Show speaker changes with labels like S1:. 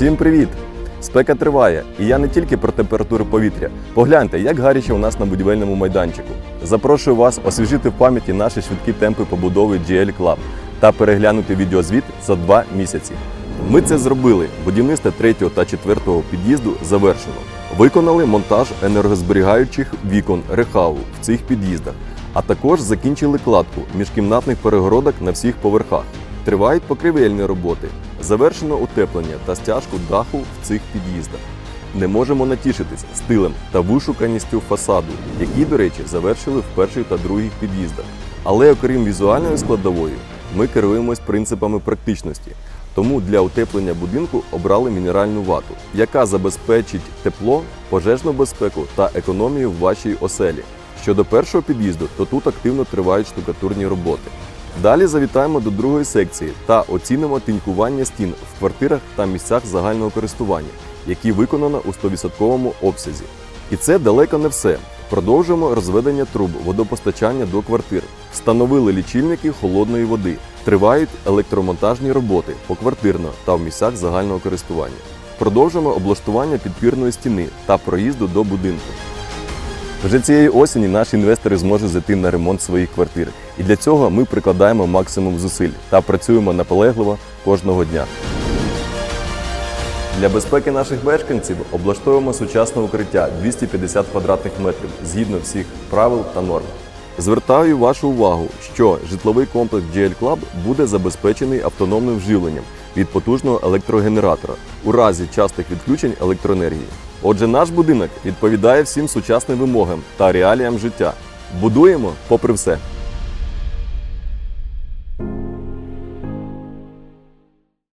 S1: Всім привіт! Спека триває, і я не тільки про температуру повітря. Погляньте, як гаряче у нас на будівельному майданчику. Запрошую вас освіжити в пам'яті наші швидкі темпи побудови GL Club та переглянути відеозвіт за два місяці. Ми це зробили. Будівництво третього та четвертого під'їзду завершено. Виконали монтаж енергозберігаючих вікон рехау в цих під'їздах, а також закінчили кладку міжкімнатних перегородок на всіх поверхах. Тривають покривельні роботи. Завершено утеплення та стяжку даху в цих під'їздах. Не можемо натішитись стилем та вишуканістю фасаду, які, до речі, завершили в перших та других під'їздах. Але окрім візуальної складової, ми керуємось принципами практичності. Тому для утеплення будинку обрали мінеральну вату, яка забезпечить тепло, пожежну безпеку та економію в вашій оселі. Щодо першого під'їзду, то тут активно тривають штукатурні роботи. Далі завітаємо до другої секції та оцінимо тінькування стін в квартирах та місцях загального користування, які виконано у 100% обсязі. І це далеко не все. Продовжуємо розведення труб водопостачання до квартир. Встановили лічильники холодної води. Тривають електромонтажні роботи поквартирно та в місцях загального користування. Продовжуємо облаштування підпірної стіни та проїзду до будинку. Вже цієї осені наші інвестори зможуть зайти на ремонт своїх квартир. І для цього ми прикладаємо максимум зусиль та працюємо наполегливо кожного дня. Для безпеки наших мешканців облаштовуємо сучасне укриття 250 квадратних метрів згідно всіх правил та норм. Звертаю вашу увагу, що житловий комплекс GL Club буде забезпечений автономним живленням від потужного електрогенератора у разі частих відключень електроенергії. Отже, наш будинок відповідає всім сучасним вимогам та реаліям життя. Будуємо попри все.